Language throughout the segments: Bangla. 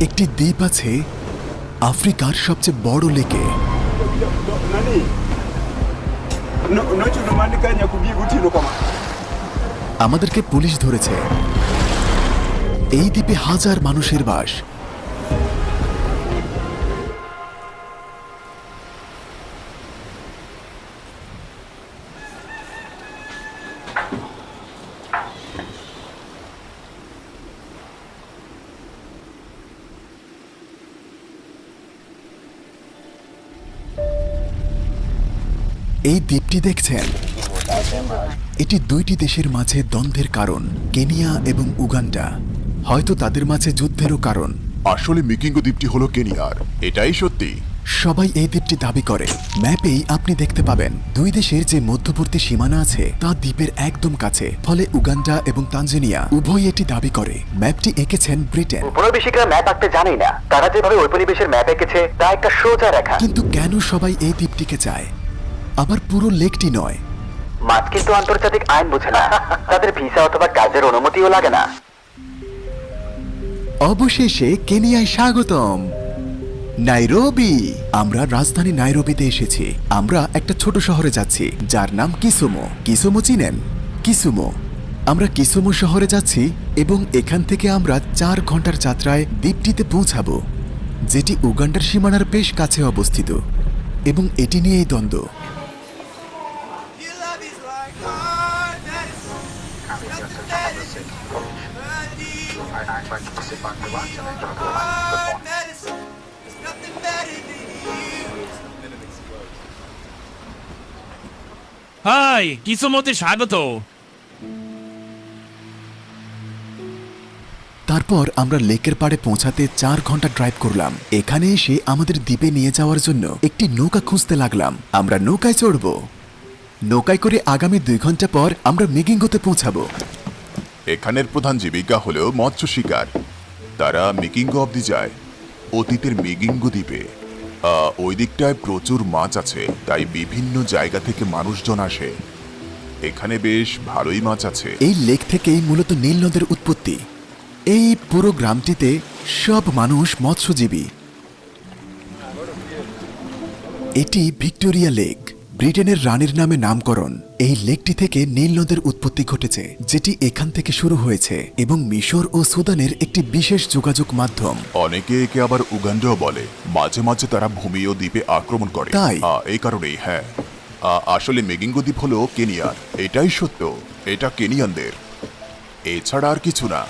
একটি দ্বীপ আছে আফ্রিকার সবচেয়ে বড় লেকে। আমাদেরকে পুলিশ ধরেছে। এই দ্বীপে হাজার মানুষের বাস। এই দ্বীপটি দেখছেন। এটি দুইটি দেশের মাঝে দ্বন্দ্বের কারণ কেনিয়া এবং উগান্ডা। হয়তো তাদের মাঝে যুদ্ধেরও কারণ। আসলে মিকিঙ্গো দ্বীপটি হলো কেনিয়ার। এটাই সত্যি। সবাই এই দ্বীপটি দাবি করে। ম্যাপেই আপনি দেখতে পাবেন দুই দেশের যে মধ্যবর্তী সীমানা আছে তা দ্বীপের একদম কাছে। ফলে উগান্ডা এবং তানজানিয়া উভয় এটি দাবি করে। ম্যাপটি এঁকেছেন ব্রিটেন। উপনিবেশিকরা ম্যাপ আঁকতে জানেই না। তারা যেভাবে ঔপনিবেশের ম্যাপ এঁকেছে তা একটা সোজা রেখা। কিন্তু কেন সবাই এই দ্বীপটিকে চায়? আবার পুরো লেকটি নয়। মাছ কিন্তু আন্তর্জাতিক আইন বুঝে না। তাদের ভিসা অথবা কাজের অনুমতিও লাগে না। অবশেষে কেনিয়ায় স্বাগতম। নাইরোবি। আমরা রাজধানী নাইরোবিতে এসেছি। আমরা একটা ছোট শহরে যাচ্ছি যার নাম কিসুমো। কিসুমো চিনেন? কিসুমো। আমরা কিসুমো শহরে যাচ্ছি এবং এখান থেকে আমরা চার ঘণ্টার যাত্রায় দ্বীপটিতে পৌঁছাবো যেটি উগান্ডার সীমানার বেশ কাছে অবস্থিত এবং এটি নিয়েই দ্বন্দ্ব। Hard medicine. There's nothing better than you. Hi কিছু মতে স্বাগত তারপর আমরা লেকের পাড়ে পৌঁছাতে চার ঘণ্টা ড্রাইভ করলাম এখানে এসে আমাদের দ্বীপে নিয়ে যাওয়ার জন্য একটি নৌকা খুঁজতে লাগলাম আমরা নৌকায় চড়ব নৌকায় করে আগামী দুই ঘণ্টা পর আমরা মিগিঙ্গোতে পৌঁছাবো এখানের প্রধান জীবিকা হলো মৎস্য শিকার। তারা মিকিঙ্গো অবধি যায়, অতীতের মিগিঙ্গো দ্বীপে। ওই দিকটায় প্রচুর মাছ আছে, তাই বিভিন্ন জায়গা থেকে মানুষজন আসে। এখানে বেশ ভালোই মাছ আছে। এই লেক থেকেই মূলত নীল নদের উৎপত্তি। এই পুরো গ্রামটিতে সব মানুষ মৎস্যজীবী। এটি ভিক্টোরিয়া লেক, ব্রিটেনের রানীর নামে নামকরণ। এই লেকটি থেকে নীল নদের উৎপত্তি ঘটেছে যেটি এখান থেকে শুরু হয়েছে এবং মিশর ও সুদানের একটি বিশেষ যোগাযোগ মাধ্যম। অনেকে একে আবার উগান্ডাও বলে। মাঝে মাঝে তারা ভূমি ও দ্বীপে আক্রমণ করে। তাই? এই কারণেই হ্যাঁ। আসলে মেগিঙ্গো দ্বীপ হলো কেনিয়ার। এটাই সত্য। এটা কেনিয়ানদের। এছাড়া আর কিছু না।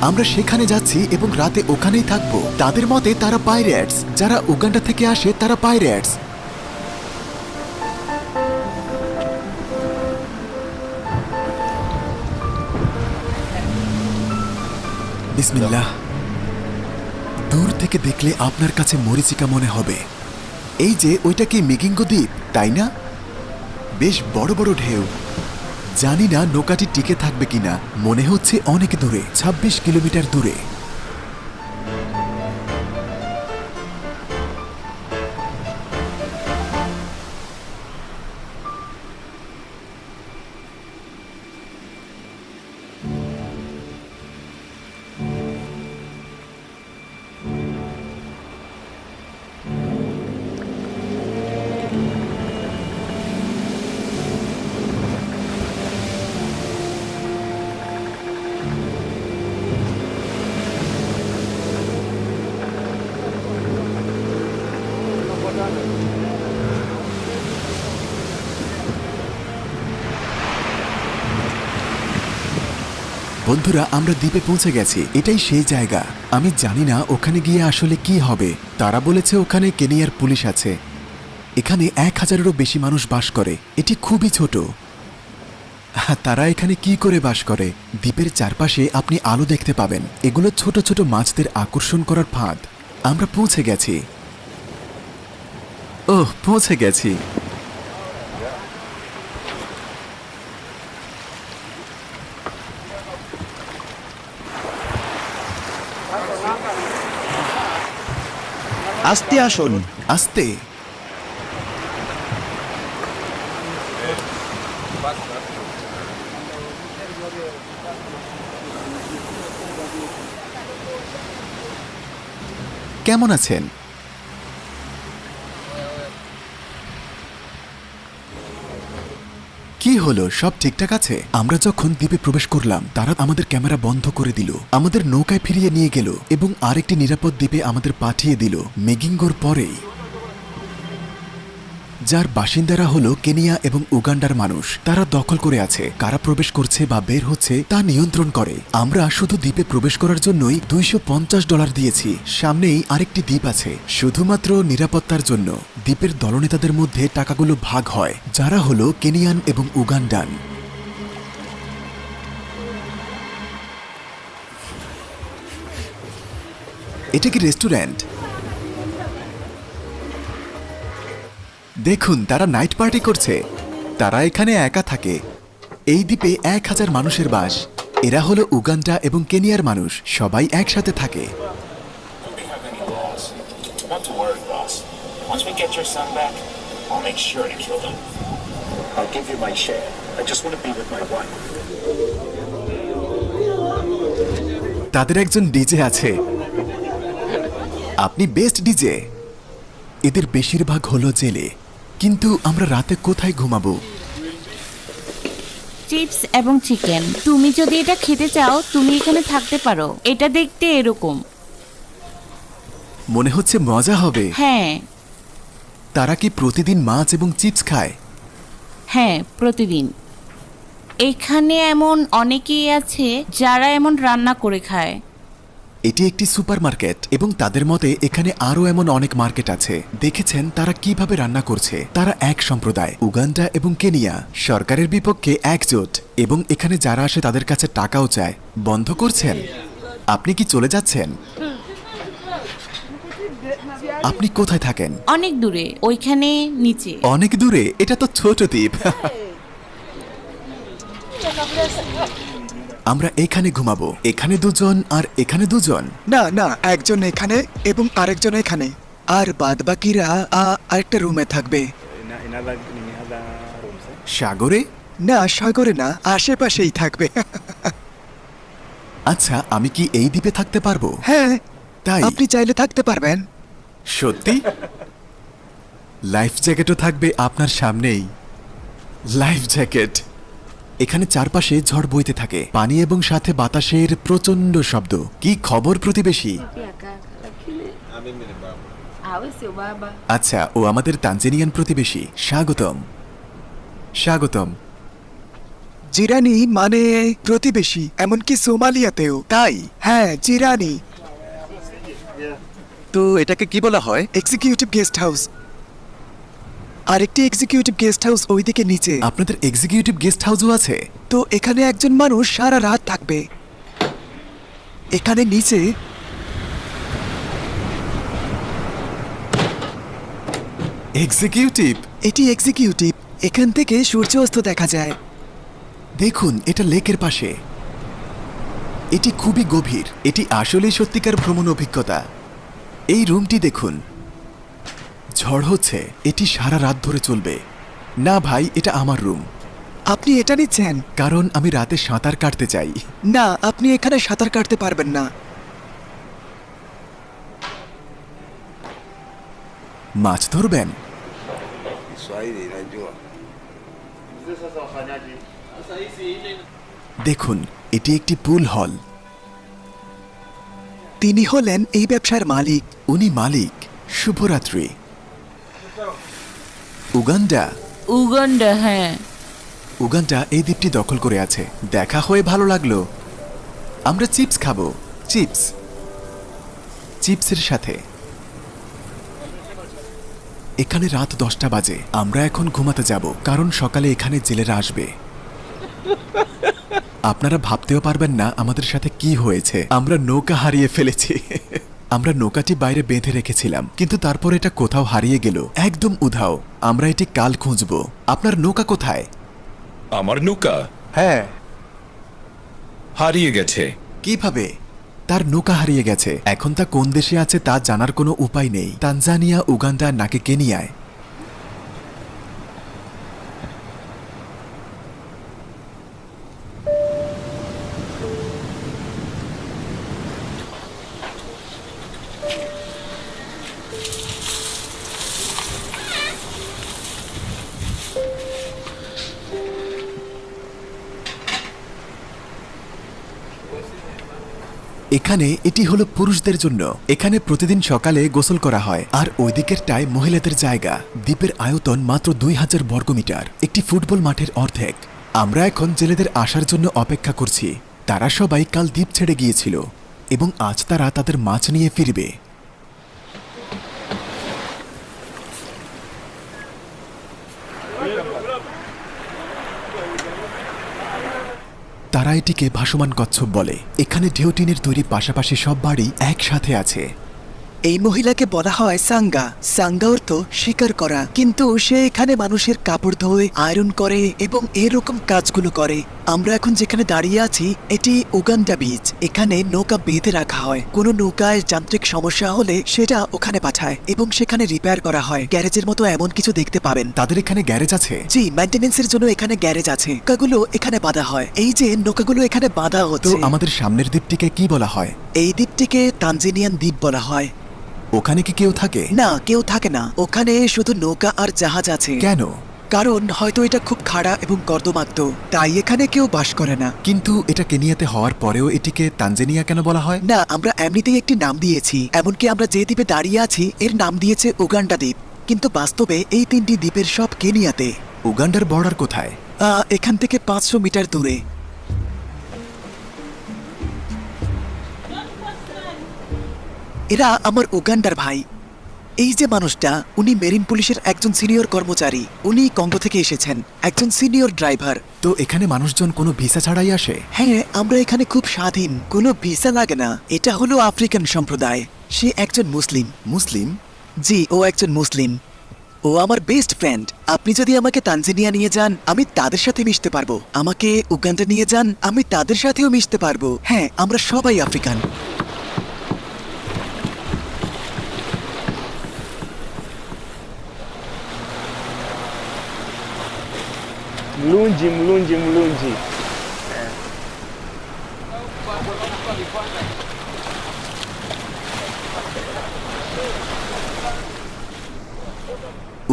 আমরা সেখানে যাচ্ছি এবং রাতে ওখানেই থাকব। তাদের মতে তারা পাইরেটস। যারা উগান্ডা থেকে আসে, তারা পাইরেটস। দূর থেকে দেখলে আপনার কাছে মরিচিকা মনে হবে। এই যে, ওইটা কি মিগিঙ্গো দ্বীপ, তাই না? বেশ বড় বড় ঢেউ। জানি না নৌকাটি টিকে থাকবে কিনা। মনে হচ্ছে অনেক দূরে ২৬ কিলোমিটার দূরে। বন্ধুরা, আমরা দ্বীপে পৌঁছে গেছি। এটাই সেই জায়গা। আমি জানি না ওখানে গিয়ে আসলে কি হবে। তারা বলেছে ওখানে কেনিয়ার পুলিশ আছে। এখানে এক হাজারেরও বেশি মানুষ বাস করে। এটি খুবই ছোট। তারা এখানে কি করে বাস করে? দ্বীপের চারপাশে আপনি আলো দেখতে পাবেন। এগুলো ছোট ছোট মাছদের আকর্ষণ করার ফাঁদ। আমরা পৌঁছে গেছি। ওহ, পৌঁছে গেছি। আস্তে আসুন আস্তে। কেমন আছেন কি হলো, সব ঠিকঠাক আছে? আমরা যখন দ্বীপে প্রবেশ করলাম, তারা আমাদের ক্যামেরা বন্ধ করে দিল। আমাদের নৌকায় ফিরিয়ে নিয়ে গেল এবং আরেকটি নিরাপদ দ্বীপে আমাদের পাঠিয়ে দিল। মেগিঙ্গোর পরেই। যার বাসিন্দারা হলো কেনিয়া এবং উগান্ডার মানুষ। তারা দখল করে আছে। কারা প্রবেশ করছে বা বের হচ্ছে, তা নিয়ন্ত্রণ করে। আমরা শুধু দ্বীপে প্রবেশ করার জন্যই দুইশো পঞ্চাশ ডলার দিয়েছি। সামনেই আরেকটি দ্বীপ আছে, শুধুমাত্র নিরাপত্তার জন্য। দ্বীপের দলনেতাদের মধ্যে টাকাগুলো ভাগ হয়, যারা হলো কেনিয়ান এবং উগান্ডান। এটা কি রেস্টুরেন্ট? দেখুন তারা নাইট পার্টি করছে। তারা এখানে একা থাকে। এই দ্বীপে এক হাজার মানুষের বাস। এরা হলো উগান্ডা এবং কেনিয়ার মানুষ। সবাই একসাথে থাকে। তাদের একজন ডিজে আছে। আপনি বেস্ট ডিজে। এদের বেশিরভাগ হলো জেলে। কিন্তু আমরা রাতে কোথায় ঘুমাবো? চিপস এবং চিকেন। তুমি যদি এটা খেতে চাও তুমি এখানে থাকতে পারো। এটা দেখতে এরকম। মনে হচ্ছে মজা হবে। হ্যাঁ। তারা কি প্রতিদিন মাছ এবং চিপস খায়? হ্যাঁ প্রতিদিন। এখানে এমন অনেকেই আছে যারা এমন রান্না করে খায়। এটি একটি সুপারমার্কেট এবং তাদের মতে এখানে আরও এমন অনেক মার্কেট আছে। দেখেছেন তারা কীভাবে রান্না করছে। তারা এক সম্প্রদায় উগান্ডা এবং কেনিয়া। সরকারের বিপক্ষে একজোট এবং এখানে যারা আসে তাদের কাছে টাকাও চায়। বন্ধ করছেন? আপনি কি চলে যাচ্ছেন? আপনি কোথায় থাকেন? অনেক দূরে ওইখানে নিচে। অনেক দূরে? এটা তো ছোট দ্বীপ। আমরা এখানে ঘুমাবো। এখানে দুজন আর এখানে দুজন। না না একজন এখানে এবং আরেকজন এখানে। আর বাদ বাকিরা আরেকটা রুমে থাকবে। সাগরে? না সাগরে না আশেপাশেই থাকবে। আচ্ছা আমি কি এই দ্বীপে থাকতে পারব? হ্যাঁ তাই? আপনি চাইলে থাকতে পারবেন। সত্যি? লাইফ জ্যাকেটও থাকবে আপনার সামনেই। Life jacket. এখানে চারপাশে ঝড় বইতে থাকে। পানি এবং সাথে বাতাসের প্রচণ্ড শব্দ। কি খবর প্রতিবেশী? আচ্ছা ও আমাদের তানজেনিয়ান প্রতিবেশী। স্বাগতম। স্বাগতম। জিরানি মানে প্রতিবেশী এমনকি সোমালিয়াতেও। তাই? হ্যাঁ জিরানি। তো এটাকে কি বলা হয়? এক্সিকিউটিভ গেস্ট হাউস আরেকটি এক্সিকিউটিভ গেস্ট হাউস ওইদিকে নিচে। আপনাদের এক্সিকিউটিভ গেস্ট হাউসও আছে? তো এখানে একজন মানুষ সারা রাত থাকবে। এখানে নিচে এক্সিকিউটিভ এটি এক্সিকিউটিভ এখান থেকে সূর্য অস্ত দেখা যায়। দেখুন এটা লেকের পাশে। এটি খুবই গভীর। এটি আসলেই সত্যিকার ভ্রমণ অভিজ্ঞতা। এই রুমটি দেখুন। ঝড় হচ্ছে এটি সারা রাত ধরে চলবে। না ভাই এটা আমার রুম। আপনি এটা নিচ্ছেন? কারণ আমি রাতে সাঁতার কাটতে চাই। না আপনি এখানে সাঁতার কাটতে পারবেন না। মাছ ধরবেন? দেখুন এটি একটি পুল হল। তিনি হলেন এই ব্যবসার মালিক। উনি মালিক শুভরাত্রি। উগান্ডা। উগান্ডা হ্যাঁ। উগান্ডা এই দ্বীপটি দখল করে আছে। দেখা হয়ে ভালো লাগল। আমরা চিপস খাব। চিপস। চিপসের সাথে। এখানে রাত দশটা বাজে। আমরা এখন ঘুমাতে যাব কারণ সকালে এখানে জেলেরা আসবে। আপনারা ভাবতেও পারবেন না আমাদের সাথে কি হয়েছে। আমরা নৌকা হারিয়ে ফেলেছি। আমরা নৌকাটি বাইরে বেঁধে রেখেছিলাম কিন্তু তারপর এটা কোথাও হারিয়ে গেল। একদম উধাও। আমরা এটি কাল খুঁজব। আপনার নৌকা কোথায়? আমার নৌকা? হ্যাঁ। হারিয়ে গেছে। কীভাবে? তার নৌকা হারিয়ে গেছে। এখন তা কোন দেশে আছে তা জানার কোনো উপায় নেই। তানজানিয়া উগান্ডা নাকি কেনিয়ায়? এখানে এটি হলো পুরুষদের জন্য। এখানে প্রতিদিন সকালে গোসল করা হয়, আর ওই দিকেরটায় মহিলাদের জায়গা। দ্বীপের আয়তন মাত্র দুই হাজার বর্গমিটার, একটি ফুটবল মাঠের অর্ধেক। আমরা এখন জেলেদের আসার জন্য অপেক্ষা করছি। তারা সবাই কাল দ্বীপ ছেড়ে গিয়েছিল, এবং আজ তারা তাদের মাছ নিয়ে ফিরবে। তারা এটিকে ভাসমান কচ্ছপ বলে। এখানে ঢেউটিনের তৈরি পাশাপাশি সব বাড়ি একসাথে আছে। এই মহিলাকে বলা হয় সাঙ্গা। সাঙ্গা অর্থ শিকার করা। কিন্তু সে এখানে মানুষের কাপড় ধোয়, আয়রন করে এবং এরকম কাজগুলো করে। আমরা এখন যেখানে দাঁড়িয়ে আছি এটি উগান্ডা বিচ এখানে নৌকা বেঁধে রাখা হয়। কোনো নৌকায় যান্ত্রিক সমস্যা হলে সেটা ওখানে পাঠায় এবং সেখানে রিপেয়ার করা হয়। গ্যারেজের মতো এমন কিছু দেখতে পাবেন। তাদের এখানে গ্যারেজ আছে? জি মেনটেনেন্সের জন্য এখানে গ্যারেজ আছে। নৌকাগুলো এখানে বাঁধা হয়। এই যে নৌকাগুলো এখানে বাঁধা তো হচ্ছে আমাদের সামনের দ্বীপটিকে কি বলা হয়? এই দ্বীপটিকে তানজেনিয়ান দ্বীপ বলা হয়। ওখানে কি কেউ থাকে? না কেউ থাকে না। ওখানে শুধু নৌকা আর জাহাজ আছে। কেন? কারণ হয়তো এটা খুব খাড়া এবং কর্দমাক্ত তাই এখানে কেউ বাস করে না। কিন্তু এটা কেনিয়াতে হওয়ার পরেও এটিকে তানজেনিয়া কেন বলা হয়? না আমরা এমনিতেই একটি নাম দিয়েছি এমনকি আমরা যে দ্বীপে দাঁড়িয়ে আছি এর নাম দিয়েছে উগান্ডা দ্বীপ। কিন্তু বাস্তবে এই তিনটি দ্বীপের সব কেনিয়াতে। উগান্ডার বর্ডার কোথায়? আহ, এখান থেকে পাঁচশো মিটার দূরে। এরা আমার উগান্ডার ভাই। এই যে মানুষটা উনি মেরিন পুলিশের একজন সিনিয়র কর্মচারী। উনি কঙ্গো থেকে এসেছেন একজন সিনিয়র ড্রাইভার। তো এখানে মানুষজন কোনো ভিসা ছাড়াই আসে? হ্যাঁ আমরা এখানে খুব স্বাধীন কোনো ভিসা লাগে না। এটা হলো আফ্রিকান সম্প্রদায়। সে একজন মুসলিম। মুসলিম? জি ও একজন মুসলিম। ও আমার বেস্ট ফ্রেন্ড। আপনি যদি আমাকে তানজানিয়া নিয়ে যান আমি তাদের সাথে মিশতে পারব। আমাকে উগান্ডা নিয়ে যান আমি তাদের সাথেও মিশতে পারব। হ্যাঁ আমরা সবাই আফ্রিকান। Mlungi mlungi mlungi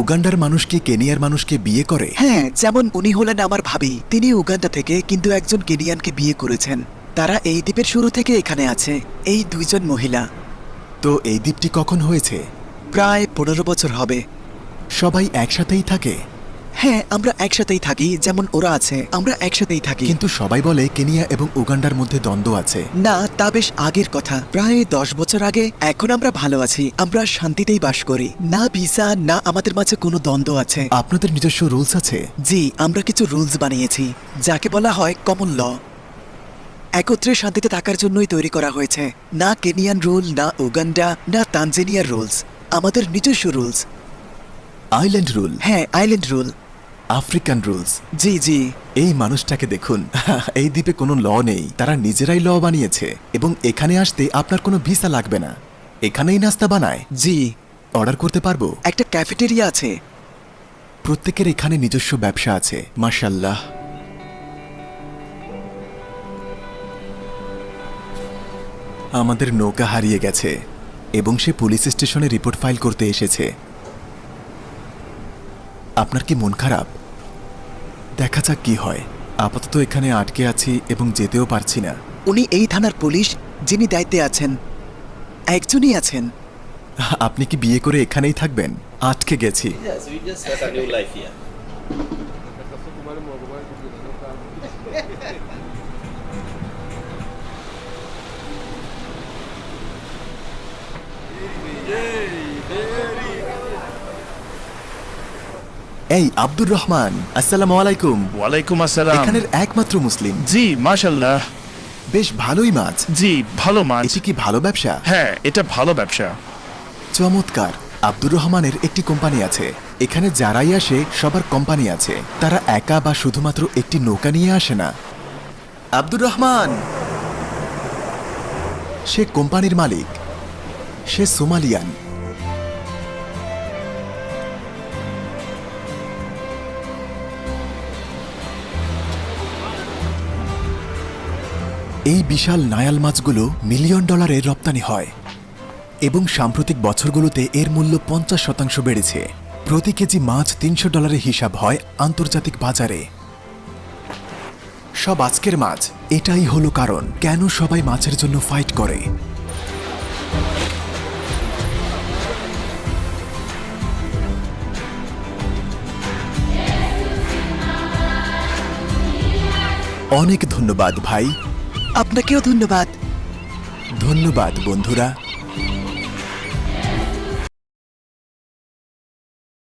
উগান্ডার মানুষ কি কেনিয়ার মানুষকে বিয়ে করে? হ্যাঁ যেমন উনি হলেন আমার ভাবি। তিনি উগান্ডা থেকে কিন্তু একজন কেনিয়ানকে বিয়ে করেছেন। তারা এই দ্বীপের শুরু থেকে এখানে আছে এই দুইজন মহিলা। তো এই দ্বীপটি কখন হয়েছে? প্রায় পনেরো বছর হবে। সবাই একসাথেই থাকে? হ্যাঁ আমরা একসাথেই থাকি যেমন ওরা আছে আমরা একসাথেই থাকি। কিন্তু সবাই বলে কেনিয়া এবং উগান্ডার মধ্যে দ্বন্দ্ব আছে। না তা বেশ আগের কথা। প্রায় দশ বছর আগে এখন আমরা ভালো আছি আমরা শান্তিতেই বাস করি। না ভিসা না আমাদের মাঝে কোনো দ্বন্দ্ব আছে। আপনাদের নিজস্ব রুলস আছে? জি আমরা কিছু রুলস বানিয়েছি যাকে বলা হয় কমন ল একত্রে শান্তিতে থাকার জন্যই তৈরি করা হয়েছে। না কেনিয়ান রুল না উগান্ডা না তানজেনিয়ার রুলস। আমাদের নিজস্ব রুলস। Island rule. হ্যাঁ আইল্যান্ড রুল। আফ্রিকান রুলস জি জি। এই মানুষটাকে দেখুন। এই দ্বীপে কোনো ল নেই। তারা নিজেরাই ল বানিয়েছে এবং এখানে আসতে আপনার কোনো ভিসা লাগবে না। এখানেই নাস্তা বানায়। জি। অর্ডার করতে পারব? একটা ক্যাফেটেরিয়া আছে। প্রত্যেকের এখানে নিজস্ব ব্যবসা আছে। মাশাল্লাহ আমাদের নৌকা হারিয়ে গেছে এবং সে পুলিশ স্টেশনে রিপোর্ট ফাইল করতে এসেছে। আপনার কি মন খারাপ? দেখা যাক কি হয়। আপাতত এখানে আটকে আছি এবং যেতেও পারছি না। উনি এই থানার পুলিশ যিনি দায়িত্বে আছেন। একজনই আছেন। আপনি কি বিয়ে করে এখানেই থাকবেন? আটকে গেছি। Yes we এই আব্দুর রহমান আসসালামু আলাইকুম। ওয়ালাইকুম আসসালাম। এখানের একমাত্র মুসলিম। জি মাশাল্লাহ বেশ ভালোই মাছ। জি ভালো মাছ। এটি কি ভালো ব্যবসা? হ্যাঁ এটা ভালো ব্যবসা। চমৎকার। আব্দুর রহমানের একটি কোম্পানি আছে। এখানে যারাই আসে সবার কোম্পানি আছে। তারা একা বা শুধুমাত্র একটি নৌকা নিয়ে আসে না। আব্দুর রহমান! সে কোম্পানির মালিক। সে সোমালিয়ান। এই বিশাল নায়াল মাছগুলো মিলিয়ন ডলারের রপ্তানি হয় এবং সাম্প্রতিক বছরগুলোতে এর মূল্য পঞ্চাশ শতাংশ বেড়েছে। প্রতি কেজি মাছ তিনশো ডলারের হিসাব হয় আন্তর্জাতিক বাজারে। সব আজকের মাছ, এটাই হলো কারণ, কেন সবাই মাছের জন্য ফাইট করে? অনেক ধন্যবাদ ভাই। আপনাকেও ধন্যবাদ। ধন্যবাদ বন্ধুরা।